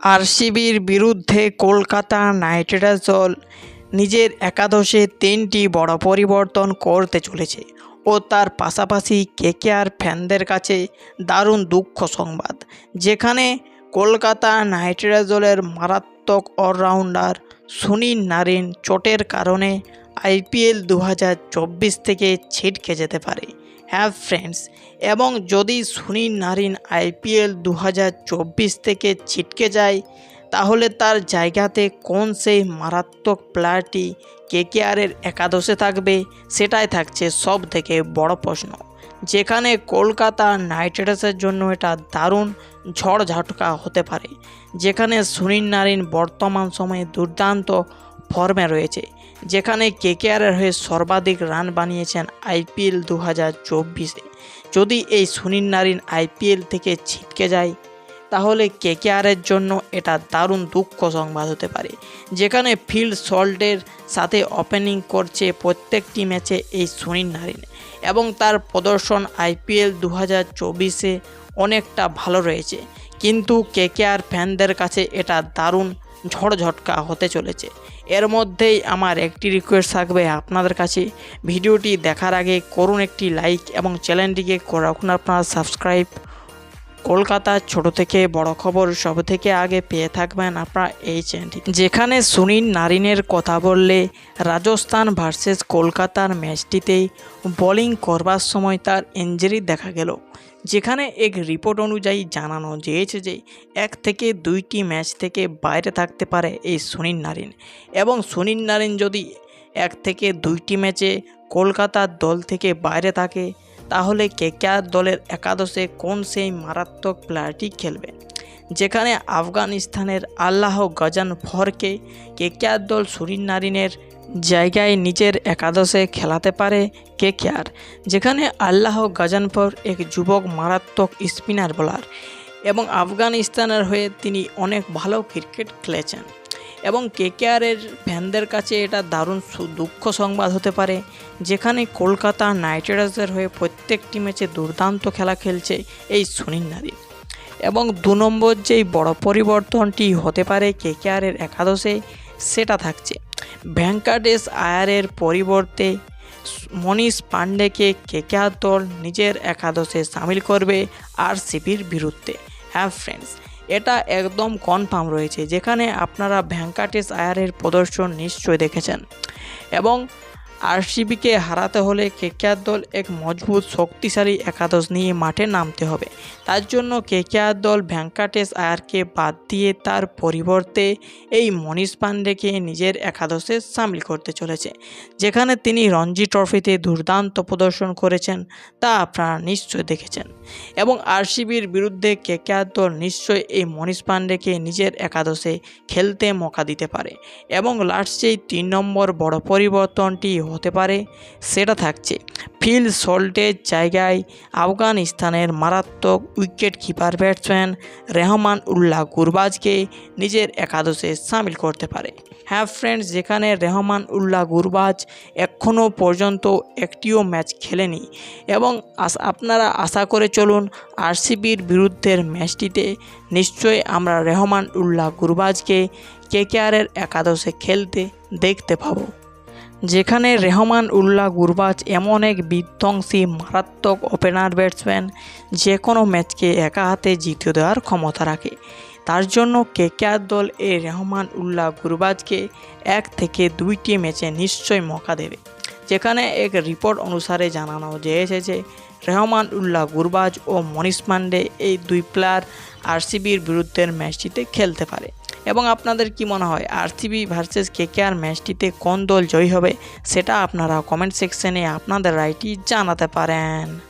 আরসিবির বিরুদ্ধে Kolkata night Riders দল নিজের একাদশে তিনটি বড় পরিবর্তন করতে চলেছে ও তার পাশাপাশি কেকেআর ফ্যানদের কাছে দারুণ দুঃখ সংবাদ, যেখানে কলকাতা নাইট রাইডার্স দলের মারাত্মক অলরাউন্ডার সুনীল নারিন চোটের কারণে আইপিএল দু হাজার চব্বিশ থেকে ছিটকে যেতে পারে। হ্যাঁ ফ্রেন্ডস এবং যদি সুনীল নারিন আইপিএল দু হাজার চব্বিশ থেকে ছিটকে যায়, তাহলে তার জায়গাতে কোন সেই মারাত্মক প্লেয়ারটি কেকেআরের একাদশে থাকবে, সেটাই থাকছে সব থেকে বড় প্রশ্ন। যেখানে কলকাতা নাইট রাইডার্সের জন্য এটা দারুণ ঝড় ঝাটকা হতে পারে, যেখানে সুনীল নারিন বর্তমান সময়ে দুর্দান্ত ফর্মে রয়েছে। যেখানে কেকেআরের হয়ে সর্বাধিক রান বানিয়েছেন আইপিএল দু হাজার চব্বিশে যদি এই সুনীল নারিন আইপিএল থেকে ছিটকে যায়, তাহলে কেকেআরের জন্য এটা দারুণ দুঃখ সংবাদ হতে পারে। যেখানে ফিল্ড সল্টের সাথে ওপেনিং করছে প্রত্যেকটি ম্যাচে এই সুনীল নারিন। এবং তার প্রদর্শন আইপিএল দু হাজার চব্বিশে অনেকটা ভালো রয়েছে। কিন্তু কেকেআর ফ্যানদের কাছে এটা দারুণ ঝড় ঝটকা হতে চলেছে। এর মধ্যেই আমার একটি রিকোয়েস্ট থাকবে আপনাদের কাছে। ভিডিওটি দেখার আগে করুন একটি লাইক এবং চ্যানেলটিকে করুন আপনারা সাবস্ক্রাইব কলকাতার ছোট থেকে বড় খবর সব থেকে আগে পেয়ে থাকবেন আপনারা এই চ্যানেলটি। যেখানে সুনীল নারিনের কথা বললে রাজস্থান ভার্সেস কলকাতার ম্যাচটিতেই বোলিং করবার সময় তার ইঞ্জুরি দেখা গেল। যেখানে এক রিপোর্ট অনুযায়ী জানানো গিয়েছে যে এক থেকে দুইটি ম্যাচ থেকে বাইরে থাকতে পারে এই সুনীল নারিন। এবং সুনীল নারিন যদি এক থেকে দুইটি ম্যাচে কলকাতার দল থেকে বাইরে থাকে তাহলে কেকেআর দলের একাদশে কোন সেই মারাত্মক প্লেয়ারটি খেলবে? যেখানে আফগানিস্তানের আল্লাহ গজান ফরকে কেকেআর দল সুরিন নারিনের জায়গায় নিজের একাদশে খেলাতে পারে কেকেআর, যেখানে আল্লাহ গজানফর এক যুবক মারাত্মক স্পিনার বোলার এবং আফগানিস্তানের হয়ে তিনি অনেক ভালো ক্রিকেট খেলেছেন। এবং কেকেআরের ফ্যানদের কাছে এটা দারুণ দুঃখ সংবাদ হতে পারে। যেখানে কলকাতা নাইট রাইডার্সের হয়ে প্রত্যেকটি ম্যাচে দুর্দান্ত খেলা খেলছে এই সুনীল নারী এবং দু নম্বর যেই বড় পরিবর্তনটি হতে পারে কেকেআরের একাদশে, সেটা থাকছে। ভেঙ্কাটেশ আয়ারের পরিবর্তে মনীষ পাণ্ডেকে কেকেআর দল নিজের একাদশে সামিল করবে আর সিপির বিরুদ্ধে। হ্যাঁ ফ্রেন্ডস এটা একদম কনফার্ম রয়েছে যেখানে আপনারা ভ্যাঙ্কাটেশ আয়ারের প্রদর্শন নিশ্চয় দেখেছেন। এবং আরসিবিকে হারাতে হলে কেকেআর দল এক মজবুত, শক্তিশালী একাদশ নিয়ে মাঠে নামতে হবে। তার জন্য কেকেআর দল ভেঙ্কাটেশ আয়ারকে বাদ দিয়ে তার পরিবর্তে এই মনীষ পাণ্ডেকে নিজের একাদশে সামিল করতে চলেছে, যেখানে তিনি রঞ্জি ট্রফিতে দুর্দান্ত প্রদর্শন করেছেন তা আপনারা নিশ্চয় দেখেছেন। এবং আরসিবির বিরুদ্ধে কেকেআর দল নিশ্চয়ই এই মনীষ পাণ্ডেকে নিজের একাদশে খেলতে মকা দিতে পারে। এবং লাস্ট তিন নম্বর বড় পরিবর্তনটি হতে পারে, সেটা থাকছে। ফিল সল্টের জায়গায় আফগানিস্তানের মারাত্মক wicket keeper batsman Rehman Ullah গুরবাজকে নিজের একাদশে সামিল করতে পারে। হ্যাঁ ফ্রেন্ডস, যেখানে রেহমান উল্লাহ গুরবাজ এখনও পর্যন্ত একটিও ম্যাচ খেলেনি এবং আপনারা আশা করে চলুন আরসিবির বিরুদ্ধের ম্যাচটিতে নিশ্চয়ই আমরা রেহমান উল্লাহ গুরবাজকে কেকেআরের একাদশে খেলতে দেখতে পাবো। যেখানে রেহমান উল্লাহ গুরবাজ এমন এক বিধ্বংসী, মারাত্মক ওপেনার ব্যাটসম্যান যে কোনো ম্যাচকে একা হাতে জিতিয়ে দেওয়ার ক্ষমতা রাখে। তার জন্য কেকেআর দল এই রেহমান উল্লাহ গুরবাজকে এক থেকে দুইটি ম্যাচে নিশ্চয়ই মকা দেবে। যেখানে এক রিপোর্ট অনুসারে জানানো গিয়েছে যে রেহমান উল্লাহ গুরবাজ ও মনীষ পাণ্ডে এই দুই প্লেয়ার আরসিবির বিরুদ্ধে ম্যাচটিতে খেলতে পারে। এবং আপনাদের কি মনে হয় আরসিবি ভার্সেস কেকেআর ম্যাচটিতে কোন দল জয়ী হবে, সেটা আপনারা কমেন্ট সেকশনে আপনাদের রায়টি জানাতে পারেন।